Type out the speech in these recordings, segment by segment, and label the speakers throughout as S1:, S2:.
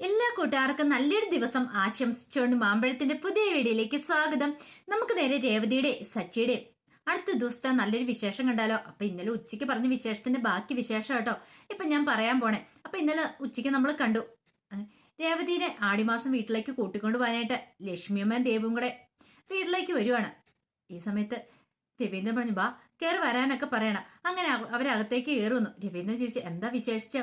S1: എല്ലാ കൂട്ടുകാർക്കും നല്ലൊരു ദിവസം ആശംസിച്ചുകൊണ്ട് മാമ്പഴത്തിന്റെ പുതിയ വീഡിയോയിലേക്ക് സ്വാഗതം. നമുക്ക് നേരെ രേവതിയുടെ സച്ചിയുടെ. അടുത്ത ദിവസത്തെ നല്ലൊരു വിശേഷം കണ്ടാലോ? അപ്പൊ ഇന്നലെ ഉച്ചയ്ക്ക് പറഞ്ഞ വിശേഷത്തിന്റെ ബാക്കി വിശേഷം കേട്ടോ. ഇപ്പൊ ഞാൻ പറയാൻ പോണേ. അപ്പൊ ഇന്നലെ ഉച്ചയ്ക്ക് നമ്മൾ കണ്ടു. രേവതിയുടെ ആടിമാസം വീട്ടിലേക്ക് കൂട്ടിക്കൊണ്ടു പോകാനായിട്ട് ലക്ഷ്മിയമ്മയും ദേവും കൂടെ വീട്ടിലേക്ക് വരുവാണ്. ഈ സമയത്ത് രവീന്ദ്രൻ പറഞ്ഞു ബാ കയറി വരാനൊക്കെ പറയണം. അങ്ങനെ അവ- അവരകത്തേക്ക് കയറുന്നു രവീന്ദ്രൻ ചോദിച്ചു എന്താ വിശേഷിച്ച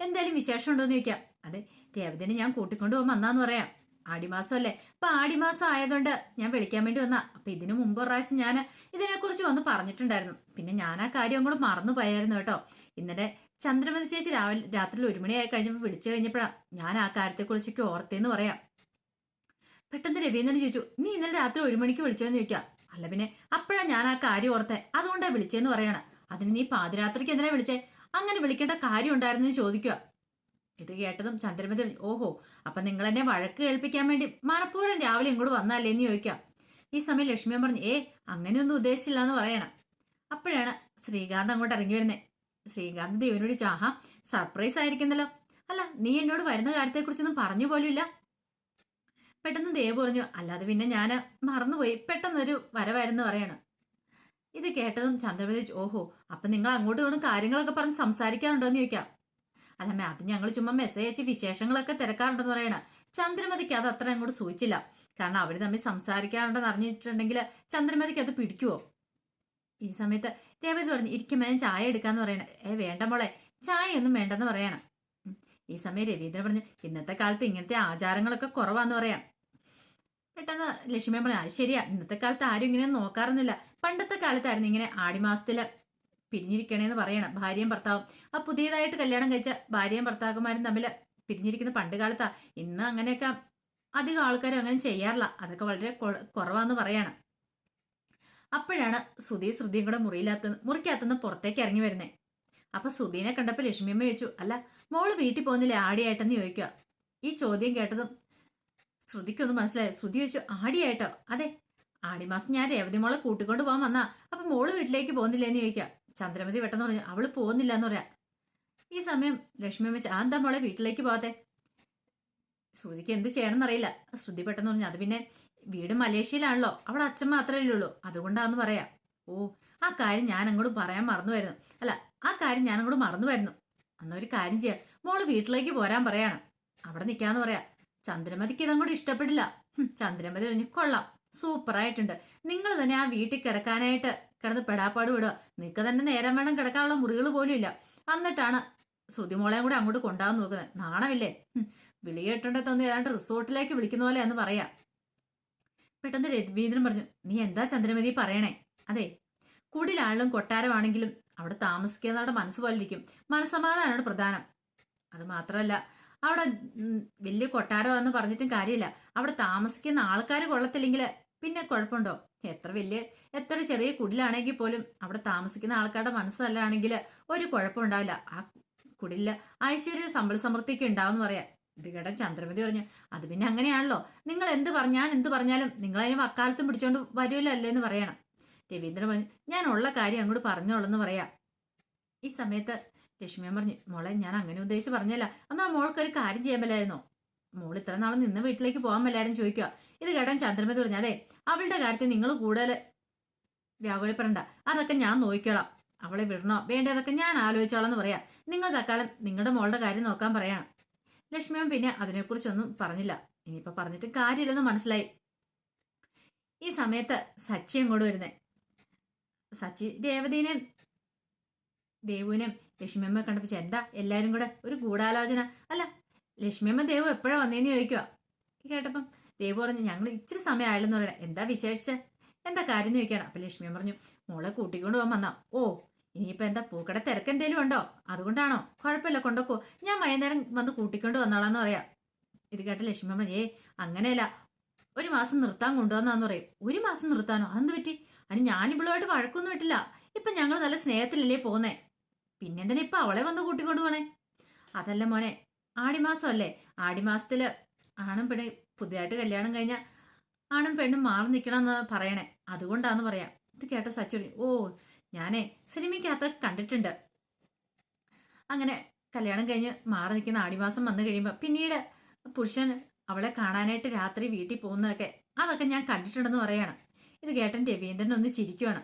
S1: എന്തായാലും വിശേഷം ഉണ്ടോ എന്ന് ചോദിക്കാം. അതെ രേവതിനെ ഞാൻ കൂട്ടിക്കൊണ്ടു പോകാൻ വന്നാന്ന് പറയാം. ആടിമാസം അല്ലേ അപ്പൊ ആടിമാസം ആയതുകൊണ്ട് ഞാൻ വിളിക്കാൻ വേണ്ടി വന്നാ. അപ്പൊ ഇതിനു മുമ്പ് പ്രാവശ്യം ഞാൻ ഇതിനെക്കുറിച്ച് വന്ന് പറഞ്ഞിട്ടുണ്ടായിരുന്നു. പിന്നെ ഞാൻ ആ കാര്യം കൂടെ മറന്നു പോയായിരുന്നു കേട്ടോ. ഇന്നലെ ചന്ദ്രമതി ചേച്ചി രാവിലെ രാത്രി ഒരു മണിയായി കഴിഞ്ഞപ്പോൾ വിളിച്ചു കഴിഞ്ഞപ്പോഴാണ് ഞാൻ ആ കാര്യത്തെക്കുറിച്ചൊക്കെ ഓർത്തേന്ന് പറയാം. പെട്ടെന്ന് രവീന്ദ്രൻ ചോദിച്ചു നീ ഇന്നലെ രാത്രി ഒരു മണിക്ക് വിളിച്ചോന്ന് ചോദിക്കാം? അല്ല പിന്നെ അപ്പോഴാണ് ഞാൻ ആ കാര്യം ഓർത്തെ. അതുകൊണ്ടാണ് വിളിച്ചേന്ന് പറയണം. അതിന് നീ പാതിരാത്രിക്ക് എന്തിനാ വിളിച്ചേ? അങ്ങനെ വിളിക്കേണ്ട കാര്യം ഉണ്ടായിരുന്നു ചോദിക്കുക ഇത് കേട്ടതും ചന്ദ്രമതി ഓഹോ അപ്പൊ നിങ്ങൾ എന്നെ വഴക്ക് കേൾപ്പിക്കാൻ വേണ്ടി മനഃപൂർവം രാവിലെ ഇങ്ങോട്ട് വന്നല്ലേ എന്ന് ചോദിക്കാം. ഈ സമയം ലക്ഷ്മിയൻ പറഞ്ഞു ഏ അങ്ങനെയൊന്നും ഉദ്ദേശിച്ചില്ല എന്ന് പറയണം. അപ്പോഴാണ് ശ്രീകാന്ത് അങ്ങോട്ട് ഇറങ്ങി വരുന്നത് ശ്രീകാന്ത് ദേവനോട് ചാഹ സർപ്രൈസ് ആയിരിക്കുന്നല്ലോ. അല്ല നീ എന്നോട് വരുന്ന കാര്യത്തെക്കുറിച്ചൊന്നും പറഞ്ഞു പോലുമില്ല. പെട്ടെന്ന് ദേവ് പറഞ്ഞു അല്ലാതെ പിന്നെ ഞാൻ മറന്നുപോയി പെട്ടെന്നൊരു വരവായിരുന്നു പറയണം. ഇത് കേട്ടതും ചന്ദ്രമതി ഓഹോ അപ്പൊ നിങ്ങൾ അങ്ങോട്ട് വേണം കാര്യങ്ങളൊക്കെ പറഞ്ഞ് സംസാരിക്കാറുണ്ടോ എന്ന് ചോദിക്കാം. അല്ലമ്മേ അത് ഞങ്ങൾ ചുമ്മാ മെസ്സേജ് അയച്ച് വിശേഷങ്ങളൊക്കെ തിരക്കാറുണ്ടെന്ന് പറയണ. ചന്ദ്രമതിക്ക് അത് അത്ര അങ്ങോട്ട് സൂചിച്ചില്ല കാരണം അവർ തമ്മിൽ സംസാരിക്കാറുണ്ടെന്ന് അറിഞ്ഞിട്ടുണ്ടെങ്കിൽ ചന്ദ്രമതിക്ക് അത് പിടിക്കുവോ? ഈ സമയത്ത് രേവതി പറഞ്ഞു ഇരിക്കുമ്പോൾ ഞാൻ ചായ എടുക്കാന്ന് പറയണ. ഏ വേണ്ട മോളെ ചായ ഒന്നും വേണ്ടെന്ന് പറയണം. ഈ സമയം രവീന്ദ്രൻ പറഞ്ഞു ഇന്നത്തെ കാലത്ത് ഇങ്ങനത്തെ ആചാരങ്ങളൊക്കെ കുറവാന്ന് പറയാം. പെട്ടെന്ന് ലക്ഷ്മി പറഞ്ഞു അത് ശരിയാ ഇന്നത്തെ കാലത്ത് ആരും ഇങ്ങനെ നോക്കാറൊന്നുമില്ല. പണ്ടത്തെ കാലത്തായിരുന്നു ഇങ്ങനെ ആടിമാസത്തിൽ പിരിഞ്ഞിരിക്കണേന്ന് പറയണം. ഭാര്യയും ഭർത്താവും. ആ പുതിയതായിട്ട് കല്യാണം കഴിച്ച ഭാര്യയും ഭർത്താക്കന്മാരും തമ്മിൽ പിരിഞ്ഞിരിക്കുന്ന പണ്ട് കാലത്താ. ഇന്ന് അങ്ങനെയൊക്കെ അധികം ആൾക്കാരും അങ്ങനെ ചെയ്യാറില്ല. അതൊക്കെ വളരെ കുറവാന്ന് പറയണം. അപ്പോഴാണ് സുധി ശ്രുതിയും കൂടെ മുറിയിലാത്ത മുറിക്കകത്തുനിന്ന് പുറത്തേക്ക് ഇറങ്ങി വരുന്നത് അപ്പൊ സുധീനെ കണ്ടപ്പോൾ ലക്ഷ്മിയമ്മ ചോദിച്ചു അല്ല മോൾ വീട്ടിൽ പോകുന്നില്ലേ? ആടിയായിട്ടെന്ന് ചോദിക്കുക ഈ ചോദ്യം കേട്ടതും ശ്രുതിക്കൊന്നും മനസ്സിലായി. ശ്രുതി ചോദിച്ചു ആടിയായിട്ടോ? അതെ ആടിമാസം ഞാൻ രേവതി മോളെ കൂട്ടിക്കൊണ്ട് പോകാൻ വന്നാ. അപ്പൊ മോൾ വീട്ടിലേക്ക് പോകുന്നില്ലേന്ന് ചോദിക്കുക ചന്ദ്രമതി പെട്ടെന്ന് പറഞ്ഞു അവൾ പോകുന്നില്ല എന്ന് പറയാ. ഈ സമയം ലക്ഷ്മി അമ്മ ആ എന്താ മോളെ വീട്ടിലേക്ക് പോകാതെ ശ്രുതിക്ക് എന്ത് ചെയ്യണമെന്ന് അറിയില്ല. ശ്രുതി പെട്ടെന്ന് പറഞ്ഞു അത് പിന്നെ വീട് മലേഷ്യയിലാണല്ലോ. അവിടെ അച്ഛൻ മാത്രമേ ഉള്ളൂ. അതുകൊണ്ടാന്ന് പറയാ. ഓ ആ കാര്യം ഞാൻ അങ്ങോട്ട് പറയാൻ മറന്നുമായിരുന്നു അല്ല ആ കാര്യം ഞാൻ അങ്ങോട്ട് മറന്നുമായിരുന്നു അന്ന് ഒരു കാര്യം ചെയ്യാം. മോൾ വീട്ടിലേക്ക് പോരാൻ പറയാണ്. അവിടെ നിൽക്കാന്ന് പറയാ. ചന്ദ്രമതിക്ക് ഇതങ്ങോട്ട് ഇഷ്ടപ്പെടില്ല. ഹും, ചന്ദ്രമതി കൊള്ളാം. സൂപ്പറായിട്ടുണ്ട്. നിങ്ങൾ തന്നെ ആ വീട്ടിൽ കിടക്കാനായിട്ട് കിടന്ന് പെടാപ്പാട് വിടുക. നിനക്ക് തന്നെ നേരം വേണം കിടക്കാനുള്ള മുറികൾ പോലും ഇല്ല. എന്നിട്ടാണ് ശ്രുതി മോളെയും കൂടെ അങ്ങോട്ട് കൊണ്ടാവാൻ നോക്കുന്നത്. നാണമില്ലേ? വിളി കേട്ടോണ്ടെ തോന്നി ഏതാണ്ട് റിസോർട്ടിലേക്ക് വിളിക്കുന്ന പോലെ എന്ന് പറയാ. പെട്ടെന്ന് രവീന്ദ്രൻ പറഞ്ഞു നീ എന്താ ചന്ദ്രമതി പറയണേ? അതെ കുടിലാളിലും കൊട്ടാരമാണെങ്കിലും അവിടെ താമസിക്കുന്നവരുടെ മനസ്സ് പോലെ ഇരിക്കും. മനസ്സമാധാനമാണ് പ്രധാനം. അത് മാത്രമല്ല അവിടെ വലിയ വലിയ കൊട്ടാരമാണെന്ന് പറഞ്ഞിട്ടും കാര്യമില്ല. അവിടെ താമസിക്കുന്ന ആൾക്കാർ കൊള്ളത്തില്ലെങ്കിൽ പിന്നെ കുഴപ്പമുണ്ടോ? എത്ര വലിയ എത്ര ചെറിയ കുടിലാണെങ്കിൽ പോലും അവിടെ താമസിക്കുന്ന ആൾക്കാരുടെ മനസ്സല്ലാണെങ്കിൽ ഒരു കുഴപ്പമുണ്ടാവില്ല ആ കുടിലിൽ ഐശ്വര്യ സമ്പൽ സമൃദ്ധിക്ക് ഉണ്ടാവും പറയാം. ഇത് ചന്ദ്രമതി പറഞ്ഞു അത് പിന്നെ അങ്ങനെയാണല്ലോ. നിങ്ങൾ എന്ത് പറഞ്ഞാൽ എന്ത് പറഞ്ഞാലും നിങ്ങൾ അതിന് വക്കാലത്തും പിടിച്ചോണ്ട് വരുമല്ലോ അല്ലേ എന്ന് പറയണം. രവീന്ദ്രൻ പറഞ്ഞു ഞാൻ ഉള്ള കാര്യം അങ്ങോട്ട് പറഞ്ഞോളെന്ന് പറയാം. ഈ സമയത്ത് ലക്ഷ്മിയൻ പറഞ്ഞു മോളെ ഞാൻ അങ്ങനെ ഉദ്ദേശിച്ച് പറഞ്ഞല്ല. എന്നാൽ മോൾക്കൊരു കാര്യം ചെയ്യാൻ പറ്റായിരുന്നോ മോൾ ഇത്ര നാൾ നിന്ന് വീട്ടിലേക്ക് പോകാൻ എല്ലാവരും ചോദിക്കുക ഇത് കേട്ടാൻ ചന്ദ്രമേ പറഞ്ഞു അതെ അവളുടെ കാര്യത്തിൽ നിങ്ങൾ കൂടുതൽ വ്യാകുലപ്പെടണ്ട. അതൊക്കെ ഞാൻ നോക്കിക്കോളാം. അവളെ വിടണോ? വേണ്ടതൊക്കെ ഞാൻ ആലോചിച്ചോളാം എന്ന് പറയാം. നിങ്ങൾ തക്കാലം നിങ്ങളുടെ മോളുടെ കാര്യം നോക്കാൻ പറയണം. ലക്ഷ്മിയമ്മ പിന്നെ അതിനെക്കുറിച്ചൊന്നും പറഞ്ഞില്ല. ഇനിയിപ്പോൾ പറഞ്ഞിട്ട് കാര്യമില്ലെന്ന് മനസ്സിലായി. ഈ സമയത്ത് സച്ചി അങ്ങോട്ട് വരുന്നേ. സച്ചി ദേവതീനെ ദേവുവിനെയും ലക്ഷ്മിയമ്മ കണ്ടപ്പോ എന്താ എല്ലാവരും കൂടെ ഒരു ഗൂഢാലോചന? അല്ല ലക്ഷ്മിയമ്മ ദേവു എപ്പോഴാ വന്നേന്ന് ചോദിക്കുക കേട്ടപ്പം ദേവു പറഞ്ഞു ഞങ്ങൾ ഇച്ചിരി സമയം പറയണം. എന്താ വിശേഷിച്ച്? എന്താ കാര്യം? ചോദിക്കണം അപ്പൊ ലക്ഷ്മിയമ്മ പറഞ്ഞു മോളെ കൂട്ടിക്കൊണ്ട് പോകാൻ വന്നാ. ഓ ഇനിയിപ്പോ എന്താ പൂക്കട തിരക്ക് എന്തേലും ഉണ്ടോ? അതുകൊണ്ടാണോ? കുഴപ്പമില്ല കൊണ്ടോക്കോ ഞാൻ വൈകുന്നേരം വന്ന് കൂട്ടിക്കൊണ്ട് വന്നോളാന്ന് പറയാം. ഇത് കേട്ട ലക്ഷ്മി പറഞ്ഞു ഏ അങ്ങനെയല്ല. ഒരു മാസം നിർത്താൻ കൊണ്ടുവന്നാന്ന് പറയും. ഒരു മാസം നിർത്താനോ? അതെന്ത് പറ്റി? അതിന് ഞാൻ ഇവളുമായിട്ട് വഴക്കൊന്നും ഇട്ടില്ല. ഇപ്പൊ ഞങ്ങൾ നല്ല സ്നേഹത്തിലല്ലേ പോന്നേ. പിന്നെന്തിനാ ഇപ്പൊ അവളെ വന്ന് കൂട്ടിക്കൊണ്ട് പോണേ? അതല്ല മോനെ ആടിമാസം അല്ലേ ആടിമാസത്തിൽ ആണും പെണ്ണും പുതിയതായിട്ട് കല്യാണം കഴിഞ്ഞ ആണും പെണ്ണും മാറി നിൽക്കണം എന്ന് പറയണേ. അതുകൊണ്ടാന്ന് പറയാം. ഇത് കേട്ട സച്ചു ഓ ഞാനേ സിനിമയ്ക്കകത്ത് കണ്ടിട്ടുണ്ട്. അങ്ങനെ കല്യാണം കഴിഞ്ഞ് മാറി നിൽക്കുന്ന ആടിമാസം വന്നു കഴിയുമ്പോൾ പിന്നീട് പുരുഷൻ അവളെ കാണാനായിട്ട് രാത്രി വീട്ടിൽ പോകുന്നതൊക്കെ അതൊക്കെ ഞാൻ കണ്ടിട്ടുണ്ടെന്ന് പറയണം. ഇത് കേട്ടൻ രവീന്ദ്രൻ ഒന്ന് ചിരിക്കുവാണ്.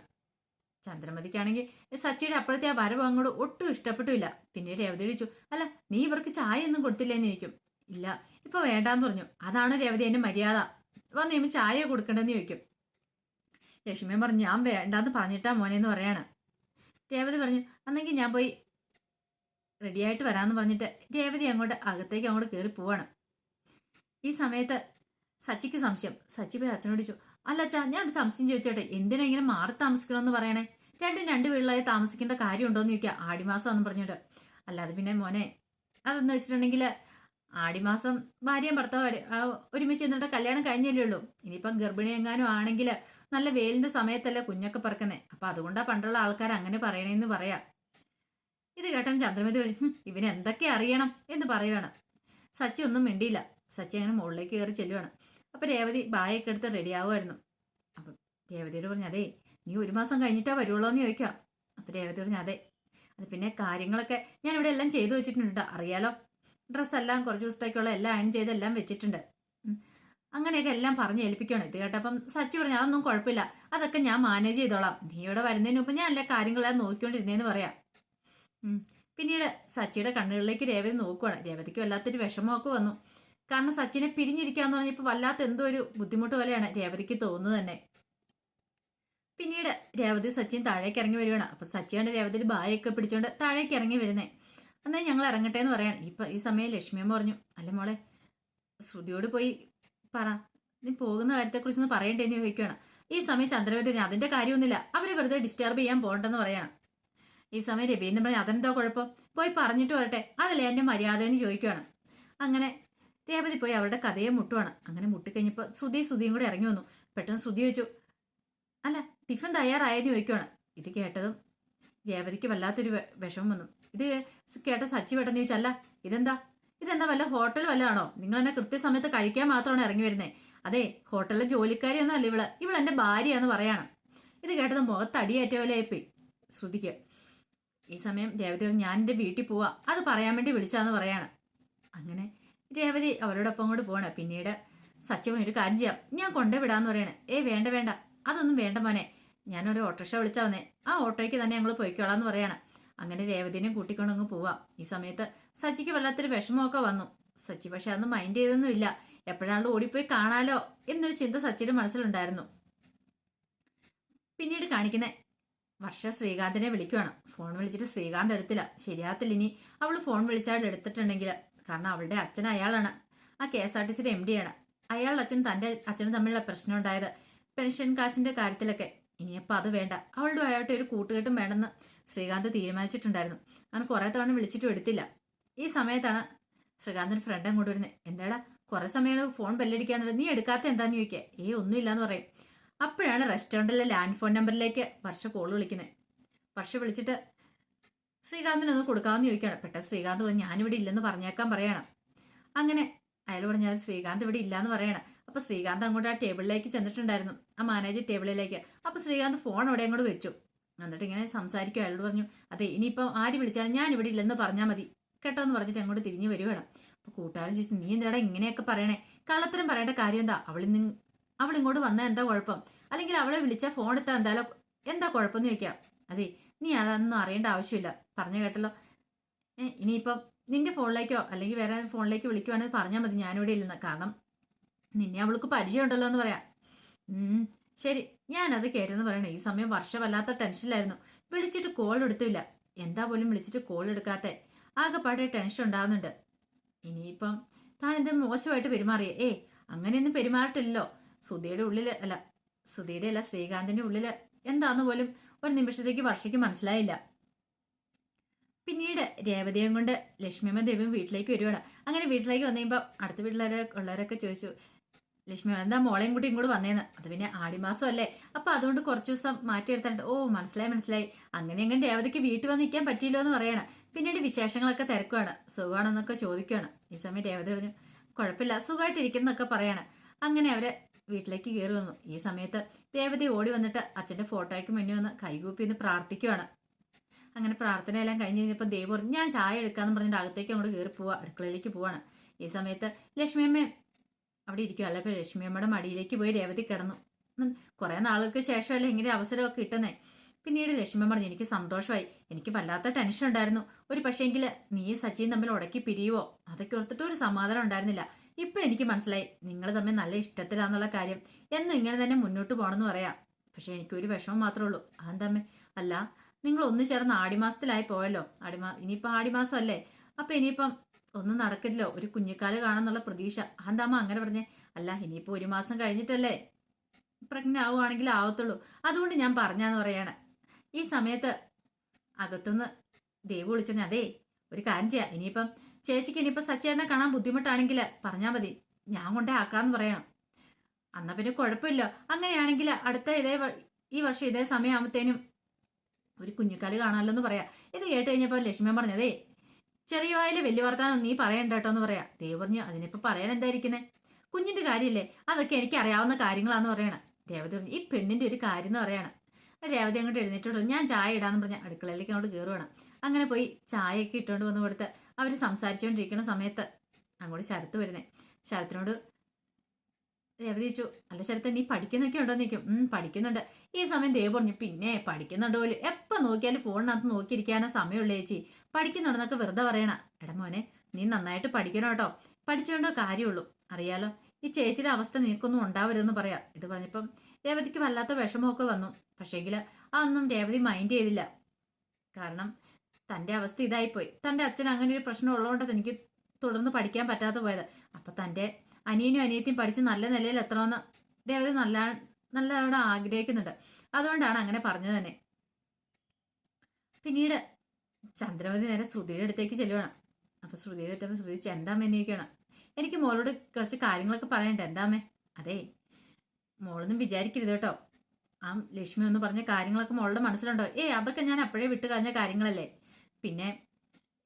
S1: ചന്ദ്രമതിക്കാണെങ്കിൽ സച്ചിയുടെ അപ്പോഴത്തെ ആ വരവ് അങ്ങോട്ട് ഒട്ടും ഇഷ്ടപ്പെട്ടില്ല. പിന്നീട് രേവതി ചോദിച്ചു അല്ല നീ ഇവർക്ക് ചായ ഒന്നും കൊടുത്തില്ലെന്ന് ചോദിക്കും. ഇല്ല ഇപ്പൊ വേണ്ടാന്ന് പറഞ്ഞു. അതാണ് രേവതി എന്റെ മര്യാദ. വന്ന് നീ ചായ കൊടുക്കണ്ടെന്ന് ചോദിക്കും. ലക്ഷ്മി പറഞ്ഞു ഞാൻ വേണ്ടാന്ന് പറഞ്ഞിട്ടാ മോനെന്ന് പറയാണ്. രേവതി പറഞ്ഞു അന്നെങ്കിൽ ഞാൻ പോയി റെഡിയായിട്ട് വരാമെന്ന് പറഞ്ഞിട്ട് രേവതി അങ്ങോട്ട് അകത്തേക്ക് അങ്ങോട്ട് കയറി പോവാണ്. ഈ സമയത്ത് സച്ചിക്ക് സംശയം. സച്ചി പോയി അച്ഛനോട് ചോദിച്ചു അല്ല അച്ഛാ ഞാൻ സംശയം ചോദിച്ചോട്ടെ? എന്തിനാ ഇങ്ങനെ മാറി താമസിക്കണമെന്ന് പറയണേ? രണ്ടും രണ്ട് വീട്ടിലായി താമസിക്കേണ്ട കാര്യമുണ്ടോന്ന് ചോദിക്കുക ആടിമാസം എന്ന് പറഞ്ഞിട്ട് അല്ലാതെ പിന്നെ മോനെ അതെന്ന് വെച്ചിട്ടുണ്ടെങ്കിൽ ആടിമാസം ഭാര്യയും ഭർത്താവ് ഒരുമിച്ച് എന്നിട്ട് കല്യാണം കഴിഞ്ഞല്ലേ ഉള്ളൂ. ഇനിയിപ്പം ഗർഭിണി എങ്ങാനും ആണെങ്കിൽ നല്ല വെയിലിന്റെ സമയത്തല്ലേ കുഞ്ഞൊക്കെ പറക്കുന്നേ. അപ്പൊ അതുകൊണ്ടാ പണ്ടുള്ള ആൾക്കാർ അങ്ങനെ പറയണേന്ന് പറയാ. ഇത് കേട്ടൻ ചന്ദ്രമതി വിളി "ഹും, ഇവന് എന്തൊക്കെ അറിയണം? എന്ന് പറയുവാണ്. സച്ചി ഒന്നും മിണ്ടിയില്ല. സച്ചി അങ്ങനെ മുകളിലേക്ക് കയറി ചെല്ലുവാണ്. അപ്പൊ രേവതി ബായൊക്കെ എടുത്ത് റെഡിയാവുമായിരുന്നു അപ്പം രേവതിയോട് പറഞ്ഞു അതെ നീ ഒരു മാസം കഴിഞ്ഞിട്ടാ വരുള്ളോന്ന് എന്ന് ചോദിക്കാം അപ്പൊ രേവതി പറഞ്ഞു അതെ. അത് പിന്നെ കാര്യങ്ങളൊക്കെ ഞാൻ ഇവിടെ എല്ലാം ചെയ്തു വെച്ചിട്ടുണ്ട്. അറിയാലോ? ഡ്രസ്സെല്ലാം കുറച്ച് ദിവസത്തേക്കുള്ള എല്ലാം അയൺ ചെയ്ത് എല്ലാം വെച്ചിട്ടുണ്ട്. അങ്ങനെയൊക്കെ എല്ലാം പറഞ്ഞ് ഏൽപ്പിക്കണം ഇത് കേട്ടപ്പം സച്ചി പറഞ്ഞു അതൊന്നും കുഴപ്പമില്ല. അതൊക്കെ ഞാൻ മാനേജ് ചെയ്തോളാം. നീ ഇവിടെ വരുന്നതിന് മുമ്പ് ഞാൻ എല്ലാ കാര്യങ്ങളെല്ലാം നോക്കിക്കൊണ്ടിരുന്നേന്ന് പറയാം. പിന്നീട് സച്ചിയുടെ കണ്ണുകളിലേക്ക് രേവതി നോക്കുവാണ്. രേവതിക്ക് വല്ലാത്തൊരു വിഷമമൊക്കെ വന്നു. കാരണം സച്ചിനെ പിരിഞ്ഞിരിക്കാന്ന് പറഞ്ഞപ്പോൾ വല്ലാത്ത എന്തോ ഒരു ബുദ്ധിമുട്ട് പോലെയാണ് രേവതിക്ക് തോന്നുന്നത് തന്നെ. പിന്നീട് രേവതി സച്ചിൻ താഴേക്ക് ഇറങ്ങി വരികയാണ്. അപ്പൊ സച്ചിയാണ് രേവതിയുടെ ബായൊക്കെ പിടിച്ചോണ്ട് താഴേക്ക് ഇറങ്ങി വരുന്നേ. എന്നാൽ ഞങ്ങൾ ഇറങ്ങട്ടെ എന്ന് പറയാണ്. ഇപ്പൊ ഈ സമയം ലക്ഷ്മിയമ്മ പറഞ്ഞു അല്ല മോളെ ശ്രുതിയോട് പോയി പറ. നീ പോകുന്ന കാര്യത്തെക്കുറിച്ചൊന്ന് പറയണ്ടേന്ന് ചോദിക്കുകയാണ്. ഈ സമയം ചന്ദ്രവതി പറഞ്ഞു, അതിന്റെ കാര്യമൊന്നുമില്ല. അവരെ വെറുതെ ഡിസ്റ്റർബ് ചെയ്യാൻ പോകണ്ടെന്ന് പറയണം. ഈ സമയം രവീന്ദ്രൻ പറഞ്ഞു അതെന്താ കുഴപ്പം? പോയി പറഞ്ഞിട്ട് വരട്ടെ. അതല്ലേ എന്റെ മര്യാദ എന്ന് ചോദിക്കുകയാണ്. അങ്ങനെ രേവതി പോയി അവരുടെ കഥയെ മുട്ടുവാണ്. അങ്ങനെ മുട്ടിക്കഴിഞ്ഞപ്പോൾ ശ്രുതി ശ്രുതിയും കൂടെ ഇറങ്ങി വന്നു. പെട്ടെന്ന് ശ്രുതി ചോദിച്ചു അല്ല ടിഫിൻ തയ്യാറായെന്ന് ചോദിക്കുകയാണ് ഇത് കേട്ടതും രേവതിക്ക് വല്ലാത്തൊരു വിഷമം വന്നു. ഇത് കേട്ട സച്ചി പെട്ടെന്ന് ചോദിച്ചല്ല ഇതെന്താ? ഇതെന്താ വല്ല ഹോട്ടൽ വല്ലതാണോ നിങ്ങൾ എന്നെ കൃത്യസമയത്ത് കഴിക്കാൻ മാത്രമാണ് ഇറങ്ങി വരുന്നത് അതെ ഹോട്ടലിലെ ജോലിക്കാരിയൊന്നും അല്ല ഇവൾ. ഇവൾ എന്റെ ഭാര്യയാന്ന് പറയാണ്. ഇത് കേട്ടത് മുഖത്തടിയേറ്റ പോലെ ആയിപ്പോയി ശ്രുതിക്ക്. ഈ സമയം രേവതി ഞാൻ എന്റെ വീട്ടിൽ പോവാ. അത് പറയാൻ വേണ്ടി വിളിച്ചാന്ന് പറയാണ്. അങ്ങനെ രേവതി അവരോടൊപ്പം അങ്ങോട്ട് പോവാണ് പിന്നീട് സച്ചിവൻ ഒരു കാര്യം ചെയ്യാം. ഞാൻ കൊണ്ടുവിടാന്ന് പറയണേ. ഏ വേണ്ട വേണ്ട. അതൊന്നും വേണ്ട മോനെ. ഞാനൊരു ഓട്ടോറിക്ഷ വിളിച്ചാ വന്നേ. ആ ഓട്ടോയ്ക്ക് തന്നെ ഞങ്ങൾ പോയിക്കോളാം എന്ന് പറയാണ്. അങ്ങനെ രേവതിനെ രേവതിനെയും കൂട്ടിക്കൊണ്ടങ്ങ് പോവാം. ഈ സമയത്ത് സച്ചിക്ക് വല്ലാത്തൊരു വിഷമമൊക്കെ വന്നു. സച്ചി പക്ഷെ അതൊന്നും മൈൻഡ് ചെയ്തൊന്നുമില്ല. എപ്പോഴാണല്ലോ ഓടിപ്പോയി കാണാലോ എന്നൊരു ചിന്ത സച്ചിയുടെ മനസ്സിലുണ്ടായിരുന്നു. പിന്നീട് കാണിക്കുന്നേ വർഷ ശ്രീകാന്തിനെ വിളിക്കുവാണ്. ഫോൺ വിളിച്ചിട്ട് ശ്രീകാന്ത് എടുത്തില്ല. ശരിയാത്തില്ല ഇനി. അവൾ ഫോൺ വിളിച്ചാൽ എടുത്തിട്ടുണ്ടെങ്കിൽ കാരണം അവളുടെ അച്ഛൻ അയാളാണ്. ആ കെ എസ് ആർ ടി സിയുടെ എം ഡി ആണ്. അയാളുടെ അച്ഛൻ തന്റെ അച്ഛനും തമ്മിലുള്ള പ്രശ്നം ഉണ്ടായത് പെൻഷൻ കാശിന്റെ കാര്യത്തിലൊക്കെ. ഇനിയപ്പോൾ അത് വേണ്ട. അവളുടെ ആയിട്ട് ഒരു കൂട്ടുകെട്ടും വേണമെന്ന് ശ്രീകാന്ത് തീരുമാനിച്ചിട്ടുണ്ടായിരുന്നു. അവൻ കുറെ തവണ വിളിച്ചിട്ടും എടുത്തില്ല. ഈ സമയത്താണ് ശ്രീകാന്തിന് ഫ്രണ്ട് അങ്ങോട്ട് വരുന്നത്. എന്താടാ കുറെ സമയം ഫോൺ ബെല്ലടിക്കാന്നുള്ളത്? നീ എടുക്കാത്ത എന്താന്ന് ചോദിക്കുക. ഏ ഒന്നുമില്ലാന്ന് പറയും. അപ്പോഴാണ് റെസ്റ്റോറന്റിലെ ലാൻഡ് ഫോൺ നമ്പറിലേക്ക് വർഷ കോൾ വിളിക്കുന്നത്. വർഷ വിളിച്ചിട്ട് ശ്രീകാന്തിനൊന്ന് കൊടുക്കാമെന്ന് ചോദിക്കുകയാണ്. പെട്ടെന്ന് ശ്രീകാന്ത് പറഞ്ഞു ഞാനിവിടെ ഇല്ലെന്ന് പറഞ്ഞേക്കാൻ പറയണം. അങ്ങനെ അയാൾ പറഞ്ഞാൽ ശ്രീകാന്ത് ഇവിടെ ഇല്ലാന്ന് പറയണം. അപ്പൊ ശ്രീകാന്ത് അങ്ങോട്ട് ആ ടേബിളിലേക്ക് ചെന്നിട്ടുണ്ടായിരുന്നു. ആ മാനേജർ ടേബിളിലേക്ക്. അപ്പൊ ശ്രീകാന്ത് ഫോൺ അവിടെ അങ്ങോട്ട് വെച്ചു. എന്നിട്ട് ഇങ്ങനെ സംസാരിക്കും അയാളോട് പറഞ്ഞു അതെ ഇനിയിപ്പോ ആര് വിളിച്ചാലും ഞാൻ ഇവിടെ ഇല്ലെന്ന് പറഞ്ഞാൽ മതി. കേട്ടോ എന്ന് പറഞ്ഞിട്ട് അങ്ങോട്ട് തിരിഞ്ഞു വരികയാണ് അപ്പൊ കൂട്ടുകാരൻ ചോദിച്ചു നീ എന്താടാ ഇങ്ങനെയൊക്കെ പറയണേ? കള്ളത്തരം പറയേണ്ട കാര്യം എന്താ? അവൾ നിന്ന് അവൾ ഇങ്ങോട്ട് വന്നാൽ എന്താ കുഴപ്പം? അല്ലെങ്കിൽ അവളെ വിളിച്ചാൽ ഫോൺ എടുത്താൽ എന്തായാലും എന്താ കുഴപ്പമെന്ന് ചോദിക്കാം? അതെ നീ അതൊന്നും അറിയേണ്ട ആവശ്യമില്ല. പറഞ്ഞു കേട്ടല്ലോ. ഇനിയിപ്പം നിന്റെ ഫോണിലേക്കോ അല്ലെങ്കിൽ വേറെ ഫോണിലേക്ക് വിളിക്കുവാണെങ്കിൽ പറഞ്ഞാൽ മതി ഞാനിവിടെ ഇല്ലെന്ന്. കാരണം നിന്നെ അവൾക്ക് പരിചയമുണ്ടല്ലോ എന്ന് പറയാം. ശരി. ഞാനത് കേട്ടെന്ന് പറയണേ ഈ സമയം വർഷമല്ലാത്ത ടെൻഷനിലായിരുന്നു. വിളിച്ചിട്ട് കോൾ എടുത്തില്ല. എന്താ പോലും വിളിച്ചിട്ട് കോൾ എടുക്കാത്ത. ആകെപ്പാടെ ടെൻഷൻ ഉണ്ടാകുന്നുണ്ട് ഇനിയിപ്പം താൻ ഇത് മോശമായിട്ട് പെരുമാറിയേ. ഏ അങ്ങനെയൊന്നും പെരുമാറിട്ടില്ലല്ലോ. സുധിയുടെ ഉള്ളിൽ അല്ല സുധിയുടെ അല്ല ശ്രീകാന്തിന്റെ ഉള്ളിൽ എന്താന്ന് പോലും ഒരു നിമിഷത്തേക്ക് വർഷയ്ക്ക് മനസ്സിലായില്ല. പിന്നീട് രേവതിയും കൊണ്ട് ലക്ഷ്മിയമ്മ ദേവിയും വീട്ടിലേക്ക് വരുവാണ്. അങ്ങനെ വീട്ടിലേക്ക് വന്നു കഴിയുമ്പോൾ അടുത്ത വീട്ടിലുള്ളവരൊക്കെ ചോദിച്ചു ലക്ഷ്മി എന്താ മോളെയും കൂടി ഇങ്ങോട്ട് വന്നേന്ന്? അത് പിന്നെ ആടിമാസം അല്ലേ അപ്പൊ അതുകൊണ്ട് കുറച്ച് ദിവസം മാറ്റിയെടുത്തിട്ട് ഓ മനസ്സിലായി മനസ്സിലായി. അങ്ങനെ അങ്ങനെ രേവതിക്ക് വീട്ടിൽ വന്ന് നിൽക്കാൻ പറ്റിയില്ലോ എന്ന് പറയാണ്. പിന്നീട് വിശേഷങ്ങളൊക്കെ തിരക്കുവാണ്. സുഖമാണെന്നൊക്കെ ചോദിക്കുകയാണ്. ഈ സമയം രേവതി പറഞ്ഞു കുഴപ്പമില്ല സുഖമായിട്ടിരിക്കുന്നൊക്കെ പറയാണ്. അങ്ങനെ അവർ വീട്ടിലേക്ക് കയറി വന്നു. ഈ സമയത്ത് രേവതി ഓടി വന്നിട്ട് അച്ഛന്റെ ഫോട്ടോയ്ക്ക് മുന്നിൽ വന്ന് കൈകൂപ്പി ഒന്ന് പ്രാർത്ഥിക്കുവാണ്. അങ്ങനെ പ്രാർത്ഥനയെല്ലാം കഴിഞ്ഞ് കഴിഞ്ഞപ്പോൾ ദേവ് പറഞ്ഞു ഞാൻ ചായ എടുക്കാന്ന് പറഞ്ഞിട്ട് അകത്തേക്ക് അങ്ങോട്ട് കയറി പോവാ അടുക്കളയിലേക്ക് പോവാണ്. ഈ സമയത്ത് ലക്ഷ്മിയമ്മ അവിടെ ഇരിക്കും ഇപ്പോൾ ലക്ഷ്മിയമ്മയുടെ മടിയിലേക്ക് പോയി രേവതി കിടന്നു. കുറെ നാളുകൾക്ക് ശേഷമല്ലേ ഇങ്ങനെ അവസരമൊക്കെ കിട്ടുന്നേ. പിന്നീട് ലക്ഷ്മി പറഞ്ഞു എനിക്ക് സന്തോഷമായി. എനിക്ക് വല്ലാത്ത ടെൻഷൻ ഉണ്ടായിരുന്നു. ഒരു പക്ഷേങ്കിൽ നീ സച്ചിയും തമ്മിൽ ഉടക്കി പിരിയുവോ? അതൊക്കെ ഓർത്തിട്ട് ഒരു സമാധാനം ഉണ്ടായിരുന്നില്ല. ഇപ്പോഴെനിക്ക് മനസ്സിലായി. നിങ്ങൾ തമ്മിൽ നല്ല ഇഷ്ടത്തിലാന്നുള്ള കാര്യം. എന്നും ഇങ്ങനെ തന്നെ മുന്നോട്ട് പോകണമെന്ന് പറയാം. പക്ഷെ എനിക്കൊരു വിഷമം മാത്രമേ ഉള്ളൂ. അതെന്തമ്മേ അല്ല നിങ്ങൾ ഒന്നു ചേർന്ന് ആടിമാസത്തിലായി പോയല്ലോ. ആടിമാ ഇനിയിപ്പോൾ ആടിമാസം അല്ലേ അപ്പം ഇനിയിപ്പം ഒന്നും നടക്കില്ലല്ലോ. ഒരു കുഞ്ഞിക്കാൽ കാണാന്നുള്ള പ്രതീക്ഷ. അതെന്താമ്മ അങ്ങനെ പറഞ്ഞേ? അല്ല ഇനിയിപ്പോൾ ഒരു മാസം കഴിഞ്ഞിട്ടല്ലേ പ്രഗ്നന്റ് ആവുകയാണെങ്കിൽ ആവത്തുള്ളൂ. അതുകൊണ്ട് ഞാൻ പറഞ്ഞാന്ന് പറയാണ്. ഈ സമയത്ത് അകത്തുനിന്ന് ദേവ് വിളിച്ചു അതേ ഒരു കാര്യം ചെയ്യാം. ഇനിയിപ്പം ചേച്ചിക്ക് ഇനിയിപ്പോൾ സച്ചേട്ടനെ കാണാൻ ബുദ്ധിമുട്ടാണെങ്കിൽ പറഞ്ഞാൽ മതി. ഞാൻ കൊണ്ടേ ആക്കാന്ന് പറയണം. എന്നാ പിന്നെ കുഴപ്പമില്ല. അങ്ങനെയാണെങ്കിൽ അടുത്ത ഇതേ ഈ വർഷം ഇതേ സമയമാകുമ്പത്തേനും ഒരു കുഞ്ഞിക്കാൽ കാണാമല്ലോ എന്ന് പറയാം. ഇത് കേട്ട് കഴിഞ്ഞപ്പോൾ ലക്ഷ്മി പറഞ്ഞതേ ചെറിയ വായിലെ വലിയ വർത്താനം നീ പറയണ്ട കേട്ടോ എന്ന് പറയാ. ദേവ് പറഞ്ഞു അതിനിപ്പോ പറയാൻ എന്തായിരിക്കുന്നേ കുഞ്ഞിന്റെ കാര്യമില്ലേ അതൊക്കെ എനിക്ക് അറിയാവുന്ന കാര്യങ്ങളാന്ന് പറയണം. രേവതി പറഞ്ഞു ഈ പെണ്ണിന്റെ ഒരു കാര്യം എന്ന് പറയണം. രേവതി അങ്ങോട്ട് എഴുന്നേറ്റുള്ളൂ ഞാൻ ചായ ഇടാന്ന് പറഞ്ഞ അടുക്കളയിലേക്ക് അങ്ങോട്ട് കയറുവാണ് അങ്ങനെ പോയി ചായയൊക്കെ ഇട്ടുകൊണ്ട് വന്ന് കൊടുത്ത് അവർ സംസാരിച്ചുകൊണ്ടിരിക്കുന്ന സമയത്ത് അങ്ങോട്ട് ശരത്ത് വരുന്നേ. ശരത്തിനോട് രേവതി ചോദിച്ചു അല്ല ശരത്തെ നീ പഠിക്കുന്നൊക്കെ ഉണ്ടോ നിൽക്കും പഠിക്കുന്നുണ്ട്. ഈ സമയം ദേവ് പറഞ്ഞു പിന്നെ പഠിക്കുന്നുണ്ടോ എപ്പോൾ നോക്കിയാലും ഫോണിനകത്ത് നോക്കിയിരിക്കാനോ സമയമുള്ള ചേച്ചി. പഠിക്കുന്നുണ്ടെന്നൊക്കെ വെറുതെ പറയണ. എടാ മോനെ നീ നന്നായിട്ട് പഠിക്കണം കേട്ടോ. പഠിച്ചുകൊണ്ടോ കാര്യമുള്ളൂ. അറിയാലോ. ഈ ചേച്ചിയുടെ അവസ്ഥ നിനക്കൊന്നും ഉണ്ടാവരുതെന്ന് പറയാം. ഇത് പറഞ്ഞപ്പം രേവതിക്ക് വല്ലാത്ത വിഷമമൊക്കെ വന്നു. പക്ഷേങ്കിൽ അതൊന്നും രേവതി മൈൻഡ് ചെയ്തില്ല. കാരണം തന്റെ അവസ്ഥ ഇതായിപ്പോയി. തന്റെ അച്ഛൻ അങ്ങനെ ഒരു പ്രശ്നം ഉള്ളതുകൊണ്ട് തനിക്ക് തുടർന്ന് പഠിക്കാൻ പറ്റാതെ പോയത്. അപ്പം തന്റെ അനിയനും അനിയത്തിയും പഠിച്ച് നല്ല നിലയിൽ എത്തണമെന്ന് രേവതി നല്ല നല്ലതോടെ ആഗ്രഹിക്കുന്നുണ്ട്. അതുകൊണ്ടാണ് അങ്ങനെ പറഞ്ഞത് തന്നെ. പിന്നീട് ചന്ദ്രമതി നേരെ ശ്രുതിയുടെ അടുത്തേക്ക് ചെല്ലുവാണ്. അപ്പൊ ശ്രുതിയുടെ അടുത്തപ്പോൾ ശ്രുതി എന്താമ്മ എന്ന് എനിക്ക് മോളോട് കുറച്ച് കാര്യങ്ങളൊക്കെ പറയണ്ട. എന്താമേ അതെ മോളൊന്നും വിചാരിക്കരുത് കേട്ടോ. ആ ലക്ഷ്മി ഒന്ന് പറഞ്ഞ കാര്യങ്ങളൊക്കെ മോളുടെ മനസ്സിലുണ്ടോ? ഏ അതൊക്കെ ഞാൻ അപ്പോഴേ വിട്ട് കളഞ്ഞ കാര്യങ്ങളല്ലേ. പിന്നെ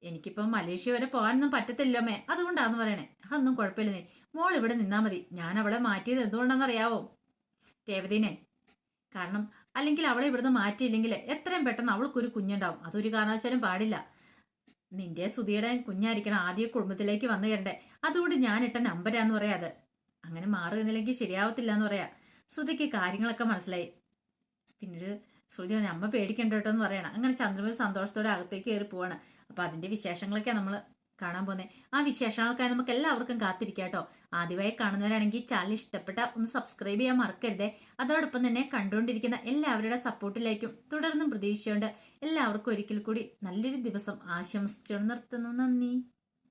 S1: എനിക്കിപ്പം മലേഷ്യ വരെ പോകാനൊന്നും പറ്റത്തില്ലോ മേ അതുകൊണ്ടാന്ന് പറയണേ. അതൊന്നും കുഴപ്പമില്ല നീ. മോൾ ഇവിടെ നിന്നാ മതി. ഞാൻ അവളെ മാറ്റിയത് എന്തുകൊണ്ടാണെന്നറിയാവോ? രേവതിനെ. കാരണം അല്ലെങ്കിൽ അവളെ ഇവിടുന്ന് മാറ്റിയില്ലെങ്കിൽ എത്രയും പെട്ടെന്ന് അവൾക്കൊരു കുഞ്ഞുണ്ടാവും. അതൊരു കാരണവശാലും പാടില്ല. നിന്റെ സുധിയുടെ കുഞ്ഞായിരിക്കണം ആദ്യ കുടുംബത്തിലേക്ക് വന്നു കയറണ്ടേ. അതുകൊണ്ട് ഞാൻ ഇട്ട നമ്പരാന്ന് പറയാ അത്. അങ്ങനെ മാറുന്നില്ലെങ്കിൽ ശരിയാവത്തില്ല എന്ന് പറയാ. ശ്രുതിക്ക് കാര്യങ്ങളൊക്കെ മനസ്സിലായി. പിന്നീട് ശ്രുതി അമ്മ പേടിക്കണ്ട കേട്ടോ എന്ന് പറയണം. അങ്ങനെ ചന്ദ്രമതി സന്തോഷത്തോടെ അകത്തേക്ക് കയറി പോവാണ്. അപ്പൊ അതിന്റെ വിശേഷങ്ങളൊക്കെ നമ്മൾ കാണാൻ പോകുന്നത് ആ വിശേഷങ്ങൾക്കായി നമുക്ക് എല്ലാവർക്കും കാത്തിരിക്കാം കേട്ടോ. ആദ്യമായി കാണുന്നവരാണെങ്കിൽ ചാനൽ ഇഷ്ടപ്പെട്ട ഒന്ന് സബ്സ്ക്രൈബ് ചെയ്യാൻ മറക്കരുതേ. അതോടൊപ്പം തന്നെ കണ്ടുകൊണ്ടിരിക്കുന്ന എല്ലാവരുടെ സപ്പോർട്ടിലേക്കും തുടർന്നും പ്രതീക്ഷയുണ്ട്. എല്ലാവർക്കും ഒരിക്കൽ കൂടി നല്ലൊരു ദിവസം ആശംസിച്ചു നിർത്തുന്നു. നന്ദി.